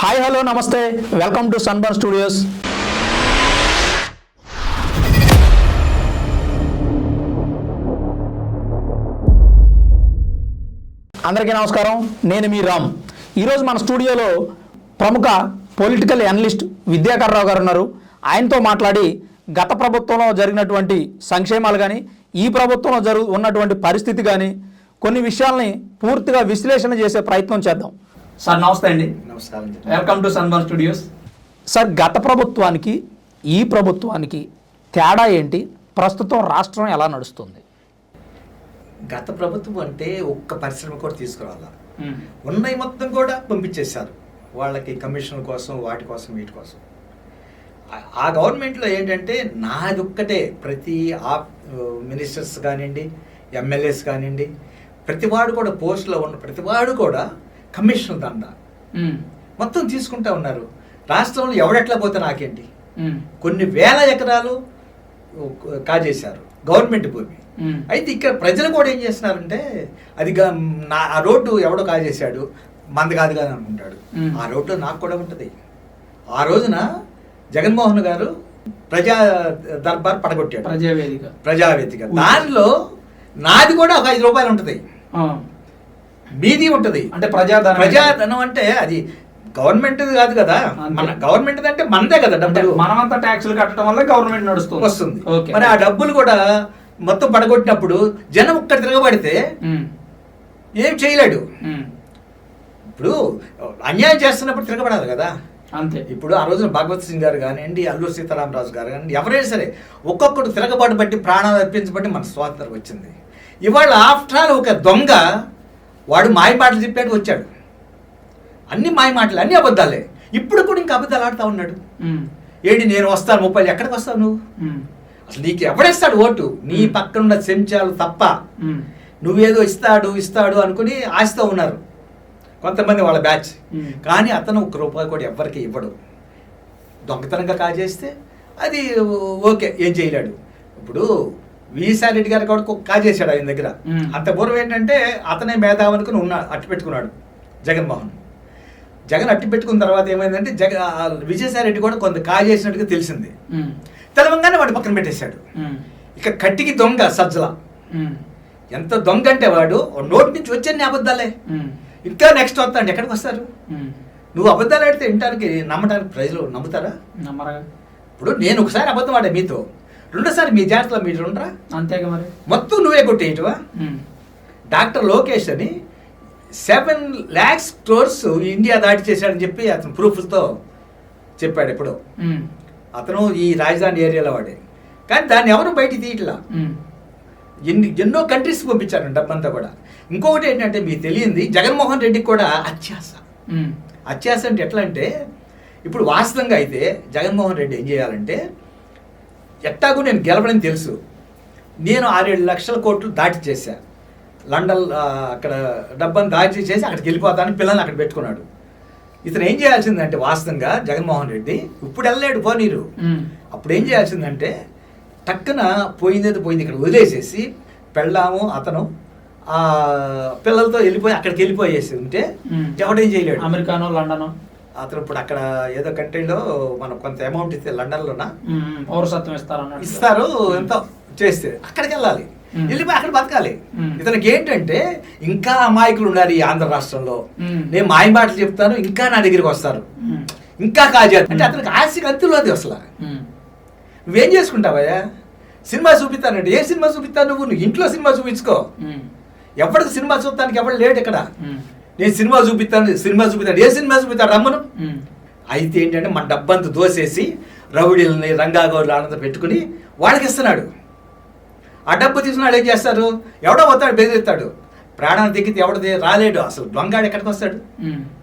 Hi hello నమస్తే. Welcome to Sunburn Studios. అందరికీ నమస్కారం. నేను మీ రామ్. ఈరోజు మన స్టూడియోలో ప్రముఖ పొలిటికల్ అనలిస్ట్ విద్యాకర్రావు గారు ఉన్నారు. ఆయనతో మాట్లాడి గత ప్రభుత్వంలో జరిగినటువంటి సంక్షేమాలు కానీ ఈ ప్రభుత్వంలో జరుగు ఉన్నటువంటి పరిస్థితి కానీ కొన్ని విషయాల్ని పూర్తిగా విశ్లేషణ చేసే ప్రయత్నం చేద్దాం. సార్ నమస్తే అండి. నమస్కారం. Welcome to Sunburn Studios sir గత ప్రభుత్వానికి ఈ ప్రభుత్వానికి తేడా ఏంటి? ప్రస్తుతం రాష్ట్రం ఎలా నడుస్తుంది? గత ప్రభుత్వం అంటే ఒక్క పరిశ్రమ కూడా తీసుకురావాల? ఉన్నాయి మొత్తం కూడా పంపించేశారు. వాళ్ళకి కమిషన్ కోసం వాటి కోసం వీటి కోసం. ఆ- ఆ గవర్నమెంట్లో ఏంటంటే నాది ఒక్కటే. ప్రతి ఆ మినిస్టర్స్ కానివ్వండి ఎమ్మెల్యేస్ కానివ్వండి ప్రతివాడు కూడా పోస్టులో ఉన్న ప్రతివాడు కూడా కమిషన్ దండ మొత్తం తీసుకుంటా ఉన్నారు. రాష్ట్రంలో ఎవడెట్లా పోతే నాకేంటి? కొన్ని వేల ఎకరాలు కాజేశారు గవర్నమెంట్ భూమి. అయితే ఇక్కడ ప్రజలు కూడా ఏం చేస్తున్నారంటే అది నా ఆ రోడ్డు ఎవడో కాజేశాడు మంది కాదు కాదు అనుకుంటాడు. ఆ రోడ్డు నాకు కూడా ఉంటుంది. ఆ రోజున జగన్మోహన్ గారు ప్రజా దర్బార్ పడగొట్టాడు. ప్రజావేదిక. ప్రజావేదిక. దానిలో నాది కూడా ఒక ఐదు రూపాయలు ఉంటుంది. మీది ఉంటుంది. అంటే ప్రజాధనం ప్రజాధనం అంటే అది గవర్నమెంట్ కాదు కదా. మన గవర్నమెంట్ అంటే మనదే కదా డబ్బులు. మనమంతా ట్యాక్సులు కట్టడం వల్ల గవర్నమెంట్ నడుస్తుంది. వస్తుంది. మరి ఆ డబ్బులు కూడా మొత్తం పడగొట్టినప్పుడు జనం ఒక్కడ తిరగబడితే ఏం చేయలేడు. ఇప్పుడు అన్యాయం చేస్తున్నప్పుడు తిరగబడాలి కదా. అంతే. ఇప్పుడు ఆ రోజున భగవత్ సింగ్ గారు కానివ్వండి అల్లూరు సీతారామరాజు గారు కానివ్వండి ఎవరైనా సరే ఒక్కొక్కడు తిరగబాటు బట్టి ప్రాణాలు అర్పించబట్టి మన స్వాతంత్రం వచ్చింది. ఇవాళ ఆఫ్టర్ ఆల్ ఒక దొంగ వాడు మాయ మాటలు చెప్పాడు వచ్చాడు. అన్ని మాయ మాటలు అన్ని అబద్ధాలే. ఇప్పుడు కూడా ఇంకా అబద్ధాలు ఆడుతూ ఉన్నాడు. ఏంటి నేను వస్తాను ముప్పై ఎక్కడికి వస్తావు నువ్వు? అసలు నీకు ఎవడేస్తాడు ఓటు? నీ పక్కనున్న చెంచాలు తప్ప. నువ్వేదో ఇస్తాడు ఇస్తాడు అనుకుని ఆశతో ఉన్నారు. కొంతమంది వాళ్ళ బ్యాచ్. కానీ అతను ఒక్క రూపాయి కూడా ఎవ్వరికి ఇవ్వడు. దొంగతనంగా కాజేస్తే అది ఓకే ఏం చేయలేడు. ఇప్పుడు విసార్ రెడ్డి గారు కూడా ఒక కాజేశాడు ఆయన దగ్గర. అంత పూర్వం ఏంటంటే అతనే మేధావి అనుకుని ఉన్నాడు అట్టు పెట్టుకున్నాడు జగన్మోహన్. జగన్ అట్టి పెట్టుకున్న తర్వాత ఏమైందంటే జగ విజయసాయి రెడ్డి కూడా కొంత కాజేసినట్టుగా తెలిసింది. తెలవంగానే వాడు పక్కన పెట్టేశాడు. ఇక కట్టికి దొంగ సజ్జల. ఎంత దొంగ అంటే వాడు నోటి నుంచి వచ్చే అబద్ధాలే. ఇంకా నెక్స్ట్ వస్తాడు. ఎక్కడికి వస్తారు. నువ్వు అబద్ధాలు ఆడితే వినటానికి నమ్మటానికి ప్రజలు నమ్ముతారా? నమ్మరా? ఇప్పుడు నేను ఒకసారి అబద్ధం ఆడే మీతో. రెండోసారి మీ జాగ్రత్తలో మీరు ఉండరా అంతేగా మరి. మొత్తం నువ్వే కొట్టేయటవా? డాక్టర్ లోకేష్ అని సెవెన్ ల్యాక్స్ క్రోర్స్ ఇండియా దాటి చేశాడని చెప్పి అతను ప్రూఫ్లతో చెప్పాడు ఎప్పుడో. ఉమ్, అతను ఈ రాజధాని ఏరియాలో వాడే. కానీ దాన్ని ఎవరు బయటికి తీయట్లా? ఎన్ని ఎన్నో కంట్రీస్ పంపించారు డబ్బంతా కూడా. ఇంకొకటి ఏంటంటే మీకు తెలియంది జగన్మోహన్ రెడ్డికి కూడా అత్యాస అత్యాస అంటే ఎట్లా అంటే ఇప్పుడు వాస్తవంగా అయితే జగన్మోహన్ రెడ్డి ఏం చేయాలంటే ఎట్టాగు నేను గెలవడని తెలుసు. నేను ఆరేడు లక్షల కోట్లు దాటి చేశా. లండన్ అక్కడ డబ్బని దాచి చేసి అక్కడికి వెళ్ళిపోతాను పిల్లల్ని అక్కడ పెట్టుకున్నాడు. ఇతను ఏం చేయాల్సిందంటే వాస్తవంగా జగన్మోహన్ రెడ్డి ఇప్పుడు వెళ్ళలేడు పోనీరు. అప్పుడు ఏం చేయాల్సిందంటే టక్కున పోయిందేదో పోయింది ఇక్కడ వదిలేసేసి పెళ్ళాము అతను ఆ పిల్లలతో వెళ్ళిపోయి అక్కడికి వెళ్ళిపోయేసి ఉంటే. ఎవడేం చేయలేడు. అమెరికానో లండనో? అతను ఇప్పుడు అక్కడ ఏదో కంట్రీలో మనం కొంత అమౌంట్ ఇస్తే లండన్లోనా? ఉమ్, ఉమ్, పౌరసత్వం ఇస్తారన్నాడు ఇస్తారు ఎంతో చేస్తే అక్కడికి వెళ్ళాలి. వెళ్ళిపోయి అక్కడ బతకాలి. ఇతనికి ఏంటంటే ఇంకా అమాయకులు ఉన్నారు ఈ ఆంధ్ర రాష్ట్రంలో. నేను మాయ మాటలు చెప్తాను ఇంకా నా దగ్గరికి వస్తారు. ఇంకా కాజేది అంటే. అతనికి ఆశకి అంతులోది అసలు. నువ్వేం చేసుకుంటావయ్యా? సినిమా చూపిస్తానంటే ఏ సినిమా చూపిస్తావు నువ్వు? నువ్వు ఇంట్లో సినిమా చూపించుకో. ఎవరికి సినిమా చూడటానికి ఎవరు లేడు ఇక్కడ? నేను సినిమా చూపిస్తాను సినిమా చూపిస్తాను. ఏ సినిమా చూపిస్తాను? రమ్మను. అయితే ఏంటంటే మన డబ్బంతా దోసేసి రౌడీలని రంగాగౌరులు ఆనంద పెట్టుకుని వాళ్ళకి ఇస్తున్నాడు ఆ డబ్బు తీసుకున్నాడు ఏం చేస్తారు ఎవడో వస్తాడు బెదిరిస్తాడు. ప్రాణాన్ని దిగితే ఎవడది రాలేడు. అసలు దొంగాడు ఎక్కడికి వస్తాడు?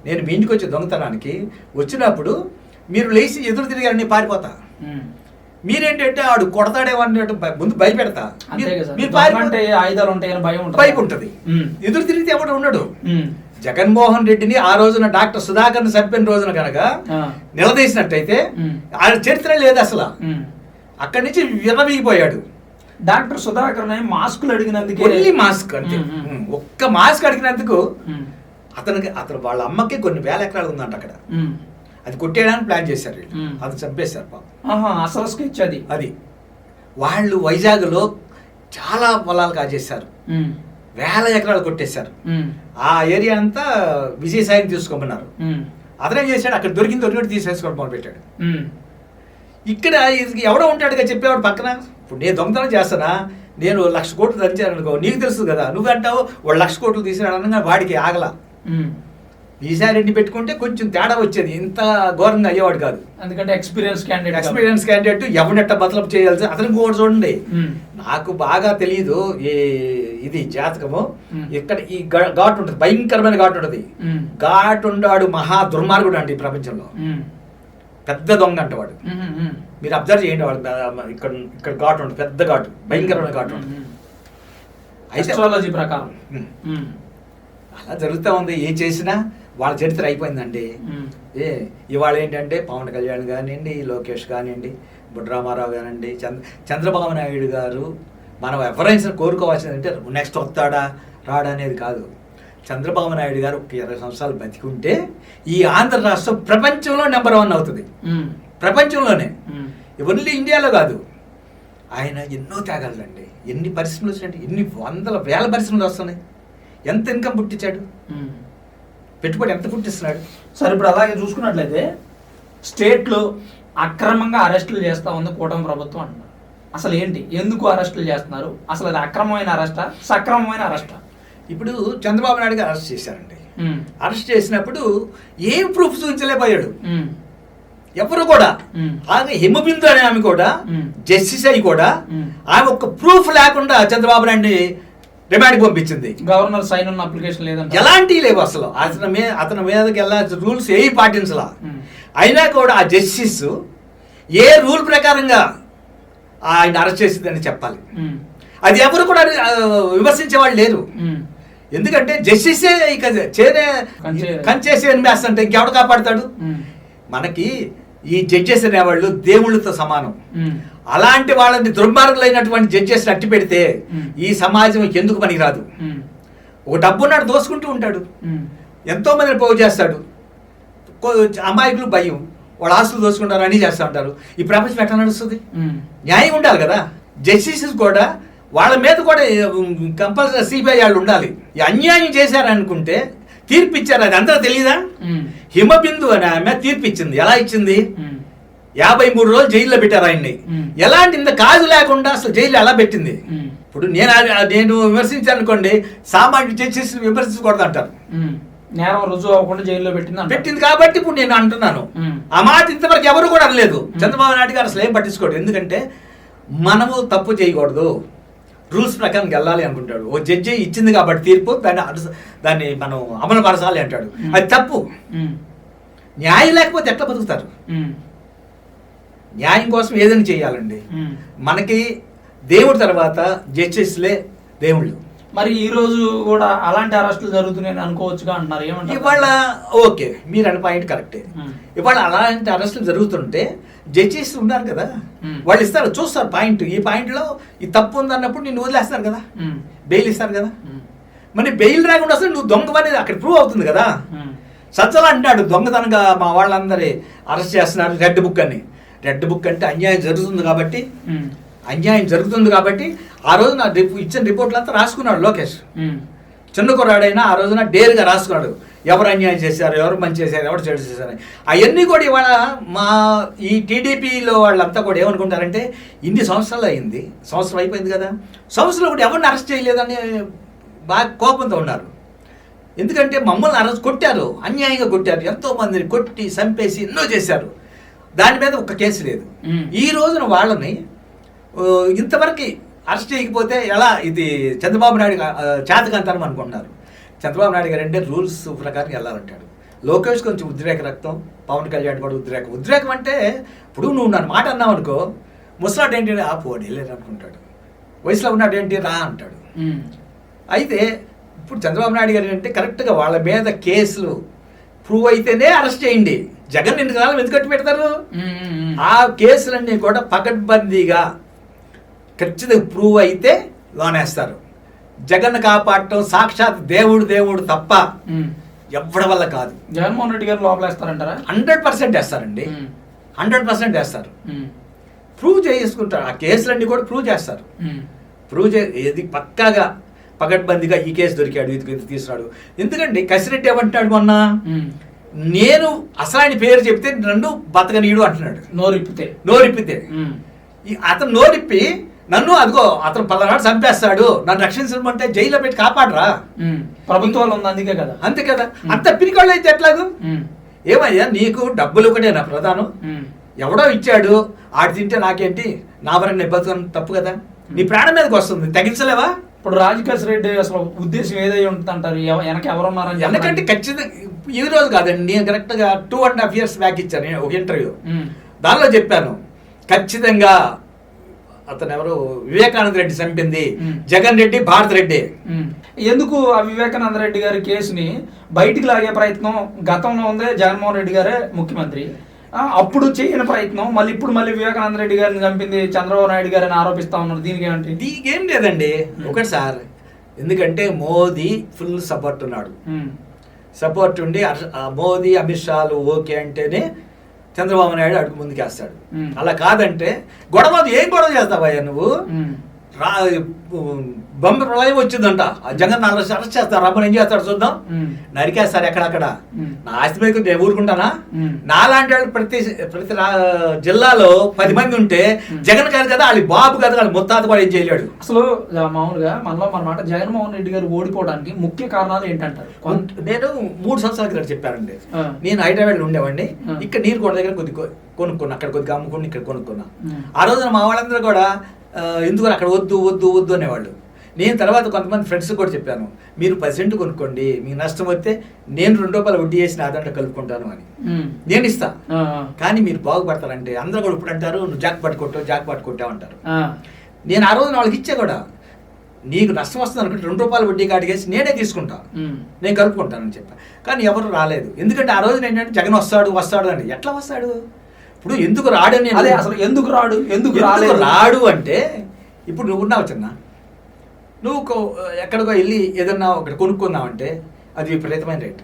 నేను మీ ఇంటికి వచ్చే దొంగతనానికి వచ్చినప్పుడు మీరు లేచి ఎదురు తిరిగారని పారిపోతా. ఉమ్. మీరేంటంటే ఆడు కొడతాడేమో అన్నట్టు ముందు భయపెడతా. మీరు- పారిపోతే ఆయుధాలు ఉంటాయని భయం ఉంటుంది. భయం ఉంటుంది ఎదురు తిరిగితే ఎవడు ఉండడు. ఉమ్, జగన్మోహన్ రెడ్డిని ఆ రోజున డాక్టర్ సుధాకర్ చంపిన రోజున కనుక నిలదీసినట్టయితే ఆయన చరిత్ర లేదు అసలు. అక్కడి నుంచి విర్రవీగిపోయాడు. డాక్టర్ సుధాకర్ మాస్కులు అడిగినందుకే ఓన్లీ మాస్క్ అంతే. ఉమ్, ఒక్క మాస్క్ అడిగినందుకు అతనికి అతను వాళ్ళ అమ్మకి కొన్ని వేల ఎకరాలు ఉందంట అక్కడ. అది కొట్టేయడానికి ప్లాన్ చేశారు. అది చంపేశారు పాపం. అసలు స్కెచ్ అది. అది. వాళ్ళు వైజాగ్లో చాలా పొలాలు కాజేశారు. వేల ఎకరాలు కొట్టేశారు. ఆ ఏరియా అంతా విజయసాయిని తీసుకోమన్నారు. అతనేం చేశాడు? అక్కడ దొరికింది దొరికినట్టు తీసేసుకోవడం మొదలు పెట్టాడు. ఇక్కడ ఇది ఎవడో ఉంటాడుగా చెప్పేవాడు పక్కన? ఇప్పుడు నేను దొంగతనం చేస్తానా? నేను లక్ష కోట్లు దంచాను అనుకో నీకు తెలుసు కదా నువ్వు అంటావు వాడు లక్ష కోట్లు తీసినాడు అనగా వాడికి ఆగల. ఈసారి పెట్టుకుంటే కొంచెం తేడా వచ్చేది. ఇంత ఘోరంగా అయ్యేవాడు కాదు. ఎందుకంటే ఎక్స్పీరియన్స్ క్యాండిడేట్ ఎక్స్పీరియన్స్ క్యాండిడేట్ ఎవరినట్ట బతలప్ చేయాల్సి అతనికి కూడా చూడండి. నాకు బాగా తెలియదు ఈ ఇది జాతకము. ఇక్కడ ఈ ఘాట్ ఉంటుంది. భయంకరమైన ఘాట్ ఉంటుంది. ఘాట్ ఉండాడు మహా దుర్మార్గుడు అండి ఈ ప్రపంచంలో. పెద్ద దొంగ అంట వాడు. మీరు అబ్జర్వ్ చేయండి వాడు. ఇక్కడ ఇక్కడ ఘాట్ ఉంటుంది. పెద్ద ఘాటు. భయంకరమైన ఘాటు ఉంటుంది. Astrology ప్రకారం. అలా జరుగుతూ ఉంది. ఏం చేసినా వాళ్ళ చరిత్ర అయిపోయిందండి. ఏ ఇవాళ ఏంటంటే పవన్ కళ్యాణ్ కానివ్వండి లోకేష్ కానివ్వండి బుడ్రామారావు కానివ్వండి చంద్ర చంద్రబాబు నాయుడు గారు మనం ఎవరైనా కోరుకోవాల్సింది అంటే నెక్స్ట్ వస్తాడా? రాడా? అనేది కాదు. చంద్రబాబు నాయుడు గారు ఒక ఇరవై సంవత్సరాలు బతికుంటే ఈ ఆంధ్ర రాష్ట్రం ప్రపంచంలో నెంబర్ వన్ అవుతుంది. ప్రపంచంలోనే. ఓన్లీ ఇండియాలో కాదు. ఆయన ఎన్నో త్యాగాలండి. ఎన్ని పరిశ్రమలు వచ్చినాయండి ఎన్ని వందల వేల పరిశ్రమలు వస్తున్నాయి. ఎంత ఇన్కమ్ పుట్టించాడు. పెట్టుబడి ఎంత పుట్టిస్తున్నాడు? సరే ఇప్పుడు అలాగే చూసుకున్నట్లయితే స్టేట్లో అక్రమంగా అరెస్టులు చేస్తా ఉంది కూటమి ప్రభుత్వం అంటున్నారు. అసలు ఏంటి ఎందుకు అరెస్టులు చేస్తున్నారు అసలు అది అక్రమమైన అరెస్టా సక్రమమైన అరెస్టా ఇప్పుడు చంద్రబాబు నాయుడు గారు అరెస్ట్ చేశారండి. అరెస్ట్ చేసినప్పుడు ఏం ప్రూఫ్ చూపించలేకపోయాడు. ఎవరు కూడా. అలాగే హిమబిందు అనే ఆమె కూడా. జస్టిస్ అయి కూడా. ఆమె ఒక ప్రూఫ్ లేకుండా చంద్రబాబు నాయుడిని రిమాండ్కి పంపించింది గవర్నర్ సైన్ ఉన్న అప్లికేషన్ లేదంట ఎలాంటి లేవు అసలు అతని మీద అతని మీదకి వెళ్ళాల్సిన రూల్స్ ఏవి పాటించలా. అయినా కూడా ఆ జస్టిస్ ఏ రూల్ ప్రకారంగా ఆయన అరెస్ట్ చేసిందని చెప్పాలి. అది ఎవరు కూడా విమర్శించే వాళ్ళు లేరు. ఎందుకంటే జస్టిసే ఇక చేనే కంచే- కంచేసి అనిపేస్తుంటే ఇంకెవడు కాపాడతాడు. మనకి ఈ జడ్జెస్ అనేవాళ్ళు దేవుళ్ళతో సమానం. అలాంటి వాళ్ళని దుర్మార్గులైనటువంటి జడ్జెస్ అట్టి పెడితే. ఈ సమాజం ఎందుకు పనికిరాదు. ఒక డబ్బున్నాడు దోసుకుంటూ ఉంటాడు. ఎంతో మందిని పోగు చేస్తాడు అమాయకులు భయం వాళ్ళ ఆస్తులు దోసుకుంటారు అని చేస్తూ ఉంటారు ఈ ప్రపంచం ఎట్లా నడుస్తుంది. న్యాయం ఉండాలి కదా జస్టిసెస్ కూడా వాళ్ళ మీద కూడా కంపల్సరీ సిబిఐ వాళ్ళు ఉండాలి అన్యాయం చేశారనుకుంటే తీర్పు ఇచ్చారు అది అంతా తెలియదా. హిమబిందు అని ఆమె తీర్పు ఇచ్చింది ఎలా ఇచ్చింది. యాభై మూడు రోజులు జైల్లో పెట్టారు ఆయన్ని. ఎలాంటి ఇంత కాజు లేకుండా అసలు జైలు ఎలా పెట్టింది. ఇప్పుడు నేను నేను విమర్శించాను అనుకోండి సామాన్య జడ్జెస్ విమర్శించకూడదు అంటారు. నేరం రుజువు అవ్వకుండా జైల్లో పెట్టింది. పెట్టింది కాబట్టి ఇప్పుడు నేను అంటున్నాను. ఆ మాట ఇంతవరకు ఎవరు కూడా అనలేదు చంద్రబాబు నాయుడు గారు అసలు ఏం పట్టించుకోడు ఎందుకంటే మనము తప్పు చేయకూడదు రూల్స్ ప్రకారం వెళ్ళాలి అనుకుంటాడు ఓ జడ్జి ఇచ్చింది కాబట్టి తీర్పు దాన్ని దాన్ని మనం అమలు పరచాలి అంటాడు. అది తప్పు. న్యాయం లేకపోతే ఎట్లా బతుకుతారు. న్యాయం కోసం ఏదైనా చేయాలండి. మనకి దేవుడి తర్వాత జడ్జెస్లే దేవుళ్ళు మరి ఈ రోజు కూడా అలాంటి అరెస్టులు జరుగుతున్నాయని అనుకోవచ్చుగా అంటున్నారు ఏమంటారు ఇవాళ ఓకే మీరు అన్న పాయింట్ కరెక్టే. ఇవాళ అలాంటి అరెస్టులు జరుగుతుంటే జడ్జెస్ ఉన్నారు కదా. వాళ్ళు ఇస్తారు చూస్తారు పాయింట్ ఈ పాయింట్లో ఈ తప్పు ఉంది అన్నప్పుడు నిన్ను వదిలేస్తారు కదా. బెయిల్ ఇస్తారు కదా. మరి బెయిల్ రాకుండా అసలు నువ్వు దొంగ అనేది అక్కడ ప్రూవ్ అవుతుంది కదా. సజ్జల అంటాడు దొంగతనంగా మా వాళ్ళందరి అరెస్ట్ చేస్తున్నారు రెడ్ బుక్ అని రెడ్ బుక్ అంటే అన్యాయం జరుగుతుంది కాబట్టి. అన్యాయం జరుగుతుంది కాబట్టి ఆ రోజు నా రిపో ఇచ్చిన రిపోర్ట్లు అంతా రాసుకున్నాడు లోకేష్. చిన్న కుర్రాడైనా ఆ రోజున డేర్గా రాసుకున్నాడు. ఎవరు అన్యాయం చేశారు ఎవరు మంచి చేశారు ఎవరు చెడు చేశారు అవన్నీ కూడా ఇవాళ మా ఈ టీడీపీలో వాళ్ళంతా కూడా ఏమనుకుంటారంటే ఇన్ని సంవత్సరాలు అయింది సంవత్సరం అయిపోయింది కదా. సంవత్సరం కూడా ఎవరిని అరెస్ట్ చేయలేదని బాగా కోపంతో ఉన్నారు. ఎందుకంటే మమ్మల్ని అరెస్ట్ కొట్టారు అన్యాయంగా కొట్టారు ఎంతో మందిని కొట్టి చంపేసి ఎన్నో చేశారు. దాని మీద ఒక కేసు లేదు. ఈ రోజున వాళ్ళని ఇంతవరకు అరెస్ట్ చేయకపోతే ఎలా? ఇది చంద్రబాబు నాయుడు చేతకంతనం అనుకుంటున్నారు. చంద్రబాబు నాయుడు గారు అంటే రూల్స్ ప్రకారం వెళ్ళాలంటాడు. లోకేష్ కొంచెం ఉద్రేక రక్తం పవన్ కళ్యాణ్ కూడా ఉద్రేకం. ఉద్రేకం అంటే ఇప్పుడు నువ్వు నన్ను మాట అన్నావు అనుకో ముసలాడు ఏంటి? ఆ పోటీ లేరు అనుకుంటాడు. వయసులో ఉన్నాడు ఏంటి? రా అంటాడు. అయితే ఇప్పుడు చంద్రబాబు నాయుడు గారు అంటే కరెక్ట్గా వాళ్ళ మీద కేసులు ప్రూవ్ అయితేనే అరెస్ట్ చేయండి. జగన్ ఎన్ని కాలం ఎందుకు కట్టి పెడతారు. ఆ కేసులన్నీ కూడా పకడ్బందీగా ఖచ్చితంగా ప్రూవ్ అయితే లోనేస్తారు. జగన్ కాపాడటం సాక్షాత్ దేవుడు దేవుడు తప్ప. ఎవరి వల్ల కాదు. జగన్మోహన్ రెడ్డి గారు లోపలేస్తారంటారా? హండ్రెడ్ పర్సెంట్ వేస్తారండి. హండ్రెడ్ పర్సెంట్ వేస్తారు. ప్రూవ్ చేసుకుంటారు ఆ కేసులన్నీ కూడా ప్రూవ్ చేస్తారు. ప్రూవ్ చే ఏది పక్కాగా పకడ్బందీగా ఈ కేసు దొరికాడు ఇది ఇది తీసుకున్నాడు ఎందుకంటే కసిరెడ్డి ఏమంటాడు మొన్న. నేను అసలు ఆయన పేరు చెప్తే నన్ను బతకనీయుడు అంటున్నాడు. నోరిప్పితే. నోరిప్పితే. అతను నోరిప్పి నన్ను అదిగో అతను పలానాడు చంపేస్తాడు. నన్ను రక్షించమంటే జైల్లో పెట్టి కాపాడరా. ప్రభుత్వాలు ఉంది అందుకే కదా. అంతే కదా. అంత పిరికోళ్ళు అయితే ఎట్లాగు. ఏమయ్యా నీకు డబ్బులు ఒకటేనా ప్రధానం. ఎవడో ఇచ్చాడు ఆడు తింటే నాకేంటి? నా వరకు బతుకను తప్పు కదా? నీ ప్రాణం మీదకి వస్తుంది. తగ్గించలేవా ఇప్పుడు రాజకేశ్ రెడ్డి అసలు ఉద్దేశం ఏదై ఉంటుంది అంటారు వెనక ఎవరున్నారని ఎందుకంటే ఖచ్చితంగా ఈ రోజు కాదండి నేను కరెక్ట్గా two and half years back ఇచ్చాను ఒక ఇంటర్వ్యూ. దానిలో చెప్పాను ఖచ్చితంగా అతను ఎవరు వివేకానంద రెడ్డి చంపింది. జగన్ రెడ్డి భారత్ రెడ్డి. ఎందుకు ఆ వివేకానంద రెడ్డి గారి కేసుని బయటికి లాగే ప్రయత్నం గతంలో ఉందే జగన్మోహన్ రెడ్డి గారే ముఖ్యమంత్రి? అప్పుడు చేయని ప్రయత్నం మళ్ళీ ఇప్పుడు మళ్ళీ వివేకానంద రెడ్డి గారిని చంపింది చంద్రబాబు నాయుడు గారిని ఆరోపిస్తా ఉన్నారు. దీనికి ఏంటి దీనికేం లేదండి. ఒకటి సార్ ఎందుకంటే మోదీ ఫుల్ సపోర్ట్ ఉన్నాడు. సపోర్ట్ ఉండి మోదీ అమిత్ షాలు ఓకే అంటేనే చంద్రబాబు నాయుడు అడుగు ముందుకేస్తాడు. అలా కాదంటే గొడవ ఏం గొడవ చేస్తావయ్యా నువ్వు. రా బొమ్మ ప్రళయం వచ్చిందంట ఆ జగన్ అరెస్ట్ అరెస్ట్ చేస్తారు రమ్మని ఏం చేస్తాడు చూద్దాం. నరికేస్తారు ఎక్కడక్కడ. నా ఆస్తి మీద నేను ఊరుకుంటానా. నాలాంటి వాళ్ళు ప్రతి ప్రతి జిల్లాలో పది మంది ఉంటే. జగన్ కాదు కదా వాళ్ళ బాబు కదా వాళ్ళ ముత్తాత కూడా ఏం చేయలేడు అసలు మామూలుగా మనలో మన మాట జగన్మోహన్ రెడ్డి గారు ఓడిపోవడానికి ముఖ్య కారణాలు ఏంటంటారు నేను మూడు సంవత్సరాల క్రితం చెప్పానండి. నేను హైదరాబాద్ ఉండేవాడిని. ఇక్కడ నీరు కూడా దగ్గర కొద్ది కొ- కొనుక్కున్నా అక్కడ కొద్దిగా అమ్ముకుని ఇక్కడ కొనుక్కున్నా. ఆ రోజున మా వాళ్ళందరూ కూడా ఎందుకు అక్కడ వద్దు వద్దు వద్దు అనేవాళ్ళు. నేను తర్వాత కొంతమంది ఫ్రెండ్స్ కూడా చెప్పాను మీరు పది సెంటు కొనుక్కోండి మీకు నష్టం వస్తే నేను రెండు రూపాయలు వడ్డీ చేసి నా దాంట్లో కలుపుకుంటాను అని. నేను ఇస్తా. కానీ మీరు బాగుపడతారంటే అందరూ కూడా ఇప్పుడు అంటారు నువ్వు జాక్ పట్టుకొట్టావు జాక్ పట్టుకొట్టావు అంటారు. నేను ఆ రోజు వాళ్ళకి ఇచ్చా కూడా నీకు నష్టం వస్తుంది అనుకుంటే రెండు రూపాయలు వడ్డీ కాడికేసి నేనే తీసుకుంటా. నేను కలుపుకుంటానని చెప్పా. కానీ ఎవరు రాలేదు. ఎందుకంటే ఆ రోజు ఏంటంటే జగన్ వస్తాడు వస్తాడు అని. ఎట్లా వస్తాడు? ఇప్పుడు ఎందుకు రాడని అదే అసలు ఎందుకు రాడు? ఎందుకు రాలేదు? రాడు అంటే ఇప్పుడు నువ్వు ఉన్నావు చిన్న? నువ్వు ఎక్కడికో వెళ్ళి ఏదన్నా ఒకటి కొనుక్కున్నావంటే అది విపరీతమైన రేటు.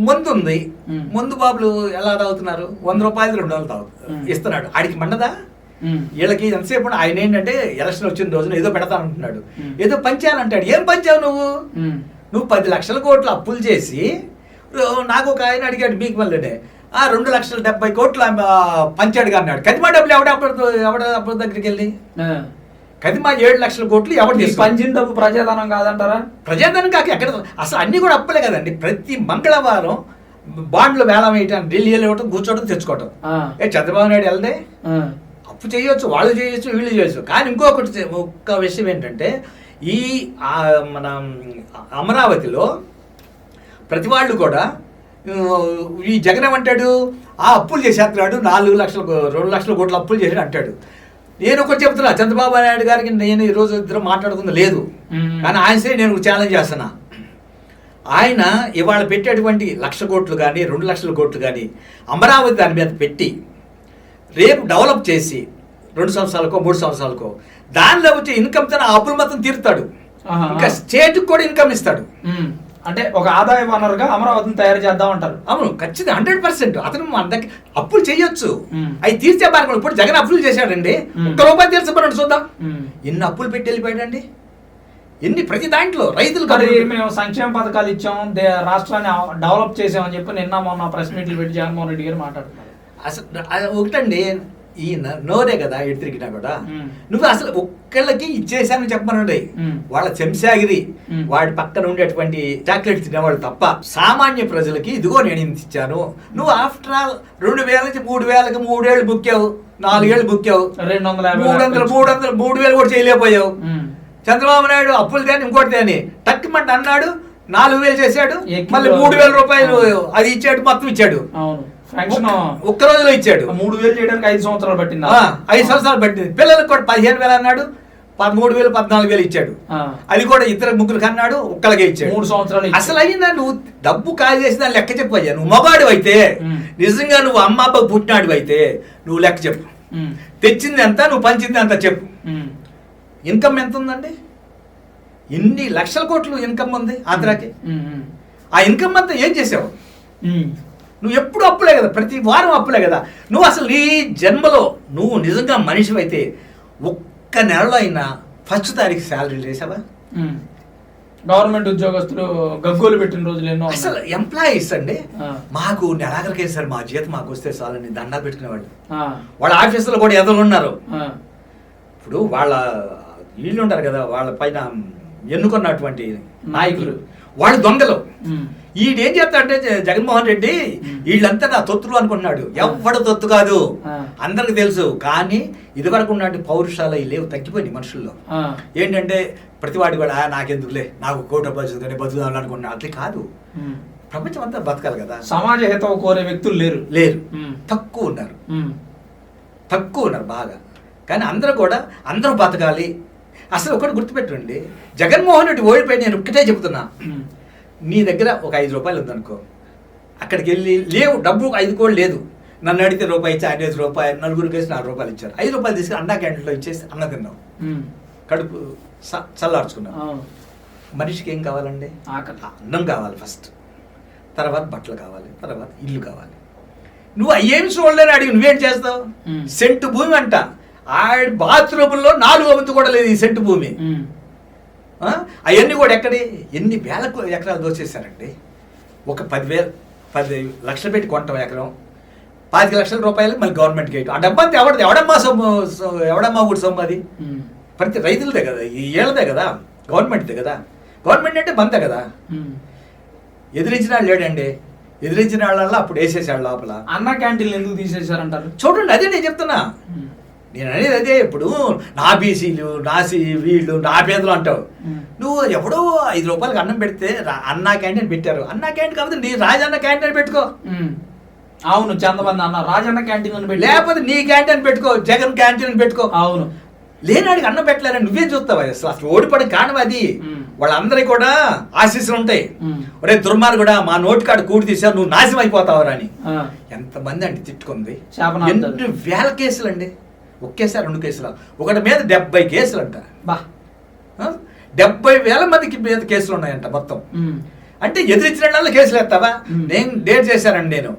మందు ఉంది. మందు బాబులు ఎలా తాగుతున్నారు? వంద రూపాయలు రెండు వందలు తాగు. ఇస్తున్నాడు. ఆడికి మండదా. వీళ్ళకి ఎంతసేపు ఆయన ఏంటంటే ఎలక్షన్ వచ్చిన రోజున ఏదో పెడతానంటున్నాడు. మ్. ఏదో పంచాలంటాడు. ఏం పంచావు నువ్వు. నువ్వు పది లక్షల కోట్లు అప్పులు చేసి నాకు ఒక ఆయన అడిగాడు మీకు మళ్ళీ ఆ రెండు లక్షల డెబ్బై కోట్లు పంచాడు అన్నాడు. కదిమా డబ్బులు ఎవడ అప్పుడు ఎవడ అప్పుడు దగ్గరికి వెళ్ళి. కదిమా ఏడు లక్షల కోట్లు తీసుకు పంచిన డబ్బు ప్రజాధనం కాదంటారా? ప్రజాధనం కాక ఎక్కడ? అసలు అన్ని కూడా అప్పులే కదండి. ప్రతి మంగళవారం బాండ్లు వేలం వేయటం ఢిల్లీలో ఇవ్వటం కూర్చోవడం తెచ్చుకోవటం. ఏ చంద్రబాబు నాయుడు వెళ్తే ఆ. అప్పు చేయొచ్చు వాళ్ళు చేయొచ్చు వీళ్ళు చేయొచ్చు. కానీ ఇంకొకటి ఒక్క విషయం ఏంటంటే ఈ మన అమరావతిలో ప్రతి వాళ్ళు కూడా ఈ జగన్ ఏమంటాడు ఆ అప్పులు చేసేస్తున్నాడు నాలుగు లక్షల రెండు లక్షల కోట్ల అప్పులు చేసాడు అంటాడు నేను ఒకటి చెప్తున్నా చంద్రబాబు నాయుడు గారికి నేను ఈరోజు ఇద్దరు మాట్లాడుకుంది లేదు. కానీ ఆయన సరే నేను ఛాలెంజ్ చేస్తున్నా ఆయన ఇవాళ పెట్టేటువంటి లక్ష కోట్లు కానీ రెండు లక్షల కోట్లు కానీ అమరావతి దాని మీద పెట్టి రేపు డెవలప్ చేసి రెండు సంవత్సరాలకో మూడు సంవత్సరాలకో దానిలో వచ్చే ఇన్కమ్తో ఆ అప్పులు మొత్తం తీరుతాడు. ఇంకా స్టేట్కి కూడా ఇన్కమ్ ఇస్తాడు. అంటే ఒక ఆదాయ వనరుగా అమరావతిని తయారు చేద్దాం అంటారు. అవును ఖచ్చితంగా హండ్రెడ్ పర్సెంట్. అతను మన దగ్గర అప్పులు చేయొచ్చు. అవి తీర్చే మార్గం ఇప్పుడు జగన్ అప్పులు చేశాడండి. ఒక్క రూపాయి తీర్చమన్నాడు చూద్దాం. ఎన్ని అప్పులు పెట్టి వెళ్ళిపోయాడండి? ఎన్ని ప్రతి దాంట్లో రైతులు మేము సంక్షేమ పథకాలు ఇచ్చాం దే- రాష్ట్రాన్ని డెవలప్ చేసామని చెప్పి నిన్న మొన్న ప్రెస్ మీట్లు పెట్టి జగన్మోహన్ రెడ్డి గారు మాట్లాడుతున్నారు. అసలు ఒకటండి ఈ నోరే కదా ఎటు తిరిగినా కూడా. నువ్వు అసలు ఒక్కళ్ళకి ఇచ్చేసానని చెప్పమనండి. వాళ్ళ చెంచాగిరి మ్మ్. వాడి పక్కన ఉండేటువంటి చాక్లెట్ తినేవాళ్ళు తప్ప సామాన్య ప్రజలకి ఇదిగో నేను ఇంత ఇచ్చాను. నువ్వు ఆఫ్టర్ ఆల్ రెండు వేల నుంచి మూడు వేలకి మూడేళ్ళు బుక్కావు నాలుగేళ్ళు బుక్కావు రెండు వందల మూడు వందలు మూడు వందలు మూడు వేలు కూడా చేయలేకపోయావు. చంద్రబాబు నాయుడు అప్పులు తేని ఇంకోటి తేని. టక్కుమంట అన్నాడు నాలుగు వేలు చేశాడు మళ్ళీ మూడు వేల రూపాయలు అది ఇచ్చాడు మొత్తం ఇచ్చాడు. ఒక్క- రోజులో ఇచ్చాడు మూడు వేలు చేయడానికి ఐదు సంవత్సరాలు పట్టింది ఐదు సంవత్సరాలు పట్టింది పిల్లలకు కూడా పదిహేను వేలు అన్నాడు పదమూడు వేలు పద్నాలుగు వేలు ఇచ్చాడు. అది కూడా ఇద్దరు ముగ్గురు కన్నాడు ఒక్కలకే ఇచ్చాడు మూడు సంవత్సరాలు. అసలు అయినా నువ్వు డబ్బు కాల్ చేసిన లెక్క చెప్పయ్యా నువ్వు మగాడు అయితే. నిజంగా నువ్వు అమ్మ అబ్బ పుట్టినాడు అయితే నువ్వు లెక్క చెప్పు. తెచ్చింది ఎంత నువ్వు పంచింది ఎంత చెప్పు. ఇన్కమ్ ఎంత ఉందండి ఎన్ని లక్షల కోట్లు ఇన్కమ్ ఉంది ఆంధ్రాకి. ఆ ఇన్కమ్ అంతా ఏం చేసావు. నువ్వు ఎప్పుడు అప్పులే కదా ప్రతి వారం అప్పులే కదా నువ్వు అసలు నీ జన్మలో నువ్వు నిజంగా మనిషి అయితే ఒక్క నెలలో అయినా ఫస్ట్ తారీఖు శాలరీ చేసావా. గవర్నమెంట్ ఉద్యోగస్తులు గగ్గోలు పెట్టిన రోజులు ఎన్నో. అసలు ఎంప్లాయీస్ అండి. మాకు నెలాఖరికి సార్ మా జీతం మాకు వస్తే చాలని దండాలు పెట్టుకునేవాళ్ళు వాళ్ళ ఆఫీసులో కూడా ఎదురు ఉన్నారు ఇప్పుడు వాళ్ళ వీళ్ళు ఉంటారు కదా వాళ్ళ పైన ఎన్నుకున్నటువంటి నాయకులు. వాళ్ళు దొంగలు. ఈడేం చేస్తాడంటే జ- జగన్మోహన్ రెడ్డి. వీళ్ళంతా నా తొత్తులు అనుకున్నాడు ఎవ్వడు తొత్తు కాదు. అందరికి తెలుసు. కానీ ఇదివరకు ఉన్నటువంటి పౌరుషాలు లేవు తగ్గిపోయినాయి మనుషుల్లో. ఏంటంటే ప్రతివాడి కూడా "ఆ, నాకెందుకులే నాకు కోట బతుకుని బతుకుదాం అనుకున్నా అది కాదు. ప్రపంచం అంతా బతకాలి కదా. సమాజ హితవు కోరే వ్యక్తులు లేరు. లేరు. తక్కువ ఉన్నారు. తక్కువ ఉన్నారు బాగా. కానీ అందరూ కూడా అందరూ బతకాలి. అసలు ఒకటి గుర్తుపెట్టండి జగన్మోహన్ రెడ్డి ఓడిపోయి నేను ఒక్కటే చెబుతున్నా. నీ దగ్గర ఒక ఐదు రూపాయలు ఉందనుకో అక్కడికి వెళ్ళి లేవు డబ్బు ఐదు కూడా లేదు. నన్ను అడిగితే రూపాయి ఇచ్చి ఆయన రూపాయి నలుగురికి వేసి నాలుగు రూపాయలు ఇచ్చారు. ఐదు రూపాయలు తీసుకుని అన్నా క్యాంటీన్లో ఇచ్చేసి అన్న తిన్నాం. కడుపు స- చల్లార్చుకున్నాం. ఆ, మనిషికి ఏం కావాలండి? అన్నం కావాలి ఫస్ట్. తర్వాత బట్టలు కావాలి తర్వాత ఇల్లు కావాలి. నువ్వు అయ్యేమి చూడలేని అడిగి నువ్వేం చేస్తావు. సెంటు భూమి అంట. ఆడి బాత్రూముల్లో నాలుగు వంతు కూడా లేదు ఈ సెంటు భూమి. అవన్నీ కూడా ఎక్కడి? ఎన్ని వేల ఎకరాలు దోచేశారండి? ఒక పదివేలు పది లక్షలు పెట్టి కొంటాం ఎకరం. పాతిక లక్షల రూపాయలు మళ్ళీ గవర్నమెంట్ గేట్ ఆ డబ్బంతా ఎవడది ఎవడమ్మా సొమ్ము? ఎవడమ్మా ఊడి సొమ్ము అది. ప్రతి రైతులదే కదా. ఈ ఏళ్ళదే కదా. గవర్నమెంట్దే కదా. గవర్నమెంట్ అంటే బందే కదా. ఎదిరించిన వాళ్ళు లేడండి. ఎదిరించిన వాళ్ళ అప్పుడు వేసేసాడు లోపల. అన్న క్యాంటీన్లు ఎందుకు తీసేశారంటారు? చూడండి అదే నేను చెప్తున్నా. నేను అనేది అదే ఇప్పుడు నా బీసీలు నా సి వీళ్ళు నా పేదలు అంటావు. నువ్వు ఎవడో ఐదు రూపాయలకి అన్నం పెడితే అన్నా క్యాంటీన్ పెట్టారు అన్నా క్యాంటీన్ కాకపోతే నీ రాజన్న క్యాంటీన్ పెట్టుకో. అవును చందమంది అన్న రాజన్న క్యాంటీన్ పెట్టి లేకపోతే నీ క్యాంటీన్ పెట్టుకో జగన్ క్యాంటీన్ పెట్టుకో అవును లేనాడికి అన్నం పెట్టలేరని నువ్వేం చూస్తావా అసలు అసలు ఓడిపడిన కారణం అది. వాళ్ళందరికీ కూడా ఆశీస్సులు ఉంటాయి. ఒరే దుర్మార్గుడు కూడా మా నోటికాడు కూడి తీసావు నువ్వు నాశనం అయిపోతావరా అని. ఎంతమంది అండి తిట్టుకుంది. ఎన్ని వేల కేసులు అండి ఒకేసారి రెండు కేసులు ఒకటి మీద డెబ్బై కేసులు అంట బా? డెబ్బై వేల మందికి మీద కేసులు ఉన్నాయంట మొత్తం. అంటే ఎదిరించిన కేసులు ఎత్తావా మ్. నేను డేట్ చేశానండి నేను